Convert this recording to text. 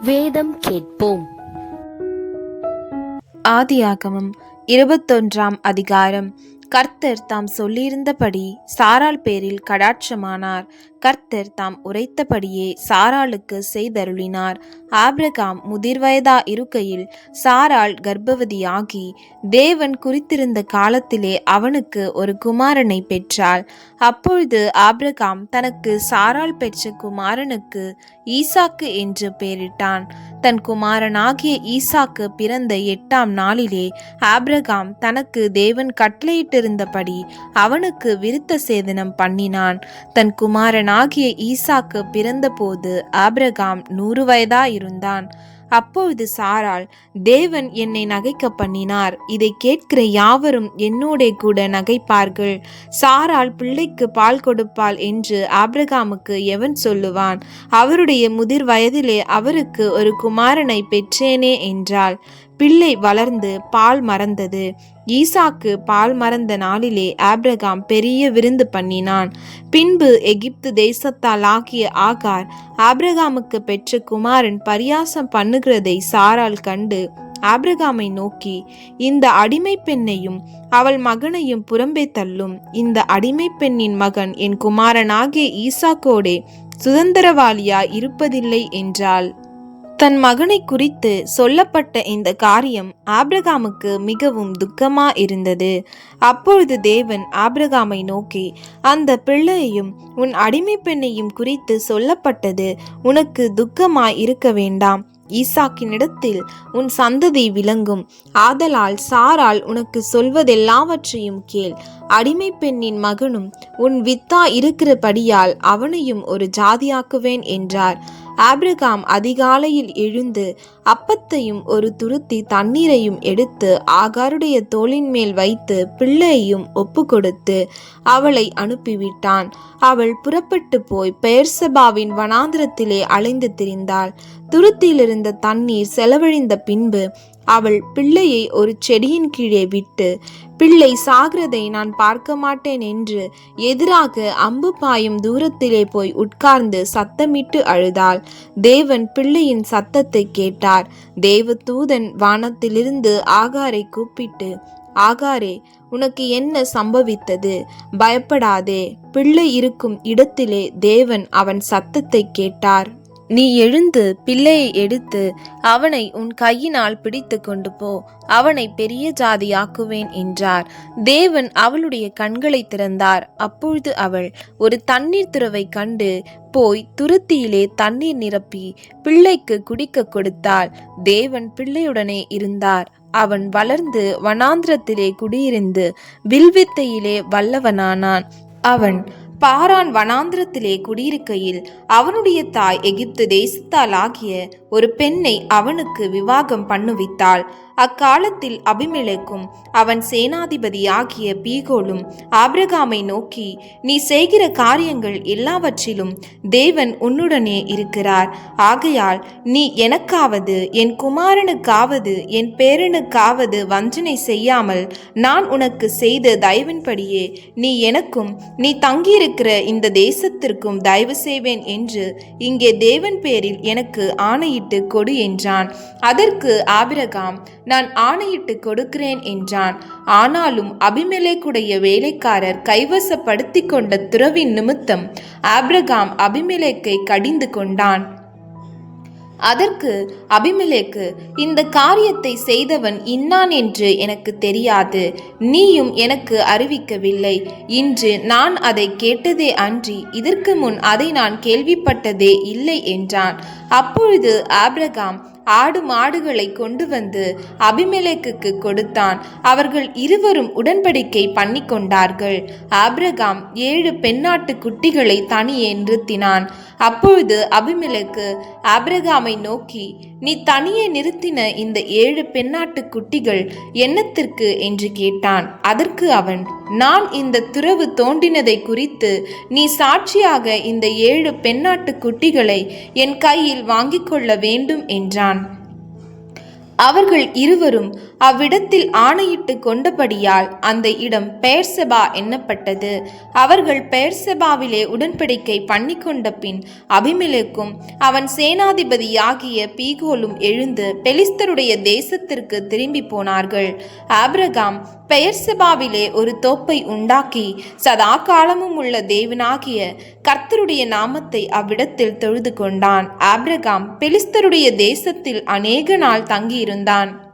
வேதம் கேட்போம். ஆதியாகமம் இருபத்தொன்றாம் அதிகாரம். கர்த்தர் தாம் சொல்லியிருந்தபடி சாரால் பேரில் கடாட்சமானார். கர்த்தர் தாம் உரைத்தபடியே சாராளுக்கு செய்தருளினார். ஆப்ரகாம் முதிர்வயதா இருக்கையில் சாராள் கர்ப்பவதியாகி தேவன் குறித்திருந்த காலத்திலே அவனுக்கு ஒரு குமாரனை பெற்றாள். அப்பொழுது ஆப்ரகாம் தனக்கு சாராள் பெற்ற குமாரனுக்கு ஈசாக்கு என்று பெயரிட்டான். தன் குமாரனாகிய ஈசாக்கு பிறந்த எட்டாம் நாளிலே ஆப்ரகாம் தனக்கு தேவன் கட்டளையிட்டிருந்தபடி அவனுக்கு விருத்த சேதனம் பண்ணினான். தன் குமாரன் மகனாகிய ஈசாக்கு பிறந்தபோது ஆபிரகாம் நூறு வயதா இருந்தான் அப்பொழுது சாரால் தேவன் என்னை நகைக்க பண்ணினார். இதை கேட்கிற யாவரும் என்னோட கூட நகைப்பார்கள். சாரால் பிள்ளைக்கு பால் கொடுப்பாள் என்று ஆபிரகாமுக்கு எவன் சொல்லுவான்? அவருடைய முதிர் வயதிலே அவருக்கு ஒரு குமாரனை பெற்றேனே என்றாள். பிள்ளை வளர்ந்து பால் மறந்தது. ஈசாக்கு பால் மறந்த நாளிலே ஆப்ரகாம் பெரிய விருந்து பண்ணினான். பின்பு எகிப்து தேசத்தால் ஆகிய ஆகார் ஆப்ரகாமுக்கு பெற்ற குமாரன் பரியாசம் பண்ணுகிறதை சாரால் கண்டு ஆப்ரகாமை நோக்கி இந்த அடிமை பெண்ணையும் அவள் மகனையும் புறம்பே தள்ளும். இந்த அடிமை பெண்ணின் மகன் என் குமாரனாகிய ஈசாக்கோடே சுதந்திரவாளியா இருப்பதில்லை என்றாள். தன் மகனை குறித்து சொல்லப்பட்ட இந்த காரியம் ஆபிரகாமுக்கு மிகவும் துக்கமா இருந்தது. அப்பொழுது தேவன் ஆபிரகாமை நோக்கி அந்த பிள்ளையையும் உன் அடிமை பெண்ணையும் குறித்து சொல்லப்பட்டது உனக்கு துக்கமாய் இருக்க வேண்டாம். ஈசாக்கினிடத்தில் உன் சந்ததி விளங்கும். ஆதலால் சாரால் உனக்கு சொல்வதெல்லாவற்றையும் கேள். அடிமை பெண்ணின் மகனும் உன் வித்தா இருக்கிறபடியால் அவனையும் ஒரு ஜாதியாக்குவேன் என்றார். ஆப்ரகாம் அதிகாலையில் எழுந்து அப்பத்தையும் ஒரு துருத்தி தண்ணீரையும் எடுத்து ஆகாருடைய தோளின் மேல் வைத்து பிள்ளையையும் ஒப்பு கொடுத்து அவளை அனுப்பிவிட்டான். அவள் புறப்பட்டு போய் பெயர்சபாவின் வனாந்திரத்திலே அலைந்து திரிந்தாள். துருத்தியிலிருந்த தண்ணீர் செலவழிந்த பின்பு அவள் பிள்ளையை ஒரு செடியின் கீழே விட்டு பிள்ளை சாகிறதை நான் பார்க்க மாட்டேன் என்று எதிராக அம்பு பாயும் தூரத்திலே போய் உட்கார்ந்து சத்தமிட்டு அழுதாள். தேவன் பிள்ளையின் சத்தத்தை கேட்டார். தேவ தூதன் வானத்திலிருந்து ஆகாரை கூப்பிட்டு ஆகாரே உனக்கு என்ன சம்பவித்தது? பயப்படாதே. பிள்ளை இருக்கும் இடத்திலே தேவன் அவன் சத்தத்தை கேட்டார். நீ எழுந்து பிள்ளையை எடுத்து அவனை உன் கையினால் பிடித்து கொண்டு போ. அவனை பெரிய ஜாதியாக்குவேன் என்றார். தேவன் அவளுடைய கண்களை திறந்தார். அப்பொழுது அவள் ஒரு தண்ணீர் துறவை கண்டு போய் துருத்தியிலே தண்ணீர் நிரப்பி பிள்ளைக்கு குடிக்க கொடுத்தாள். தேவன் பிள்ளையுடனே இருந்தார். அவன் வளர்ந்து வனாந்திரத்திலே குடியிருந்து வில்வித்தையிலே வல்லவனானான். அவன் பாரான் வனாந்திரத்திலே குடியிருக்கையில் அவனுடைய தாய் எகிப்து தேசத்தால் ஆகிய ஒரு பெண்ணை அவனுக்கு விவாகம் பண்ணுவித்தாள். அக்காலத்தில் அபிமெலேக்கும். அவன் சேனாதிபதி ஆகிய பீகோலும் ஆபிரகாமை நோக்கி நீ செய்கிற காரியங்கள் எல்லாவற்றிலும் தேவன் உன்னுடனே இருக்கிறார். ஆகையால் நீ எனக்காவது என் குமாரனுக்காவது என் பேரனுக்காவது வஞ்சனை செய்யாமல் நான் உனக்கு செய்த தயவின்படியே நீ எனக்கும் நீ தங்கியிருக்கிற இந்த தேசத்திற்கும் தயவு செய்வேன் என்று இங்கே தேவன் பேரில் எனக்கு ஆணையிட்டு கொடு என்றான். அதற்கு ஆபிரகாம் நான் ஆணையிட்டு கொடுக்கிறேன் என்றான். ஆனாலும் அபிமேலேக்குடைய வேலைக்காரர் கைவசப்படுத்தி கொண்ட துறவின் நிமித்தம் ஆப்ரகாம் அபிமேலேக்கை கடிந்து கொண்டான். அதற்கு அபிமலேக்கு இந்த காரியத்தை செய்தவன் இன்னான் என்று எனக்கு தெரியாது. நீயும் எனக்கு அறிவிக்கவில்லை. இன்று நான் அதை கேட்டதே அன்றி இதற்கு முன் அதை நான் கேள்விப்பட்டதே இல்லை என்றான். அப்பொழுது ஆப்ரகாம் ஆடு மாடுகளை கொண்டு வந்து அபிமெலேக்குக்கு கொடுத்தான். அவர்கள் இருவரும் உடன்படிக்கை பண்ணி கொண்டார்கள் ஆப்ரகாம் ஏழு பெண்ணாட்டு குட்டிகளை தனியே நிறுத்தினான். அப்பொழுது அபிமிலக்கு ஆபிரகாமை நோக்கி நீ தனியே நிறுத்தின இந்த ஏழு பெண்ணாட்டு குட்டிகள் என்னத்திற்கு? என்று கேட்டான். அதற்கு அவன் நான் இந்த துறவு தோண்டினதை குறித்து நீ சாட்சியாக இந்த ஏழு பெண்ணாட்டு குட்டிகளை என் கையில் வாங்கிக் கொள்ள வேண்டும் என்றான். அவர்கள் இருவரும் அவ்விடத்தில் ஆணையிட்டு கொண்டபடியால் அந்த இடம் பெயர்செபா எண்ணப்பட்டது அவர்கள் பெயர்செபாவிலே உடன்படிக்கை பண்ணிக்கொண்ட பின் அபிமிலேக்கும் அவன் சேனாதிபதியாகிய பீகோலும் எழுந்து பெலிஸ்தருடைய தேசத்திற்கு திரும்பி போனார்கள். ஆபிரகாம் பெயர்செபாவிலே ஒரு தோப்பை உண்டாக்கி சதா காலமும் உள்ள தேவனாகிய கர்த்தருடைய நாமத்தை அவ்விடத்தில் தொழுது கொண்டான். ஆப்ரகாம் பெலிஸ்தருடைய தேசத்தில் அநேக நாள் தங்கியிருந்தான்.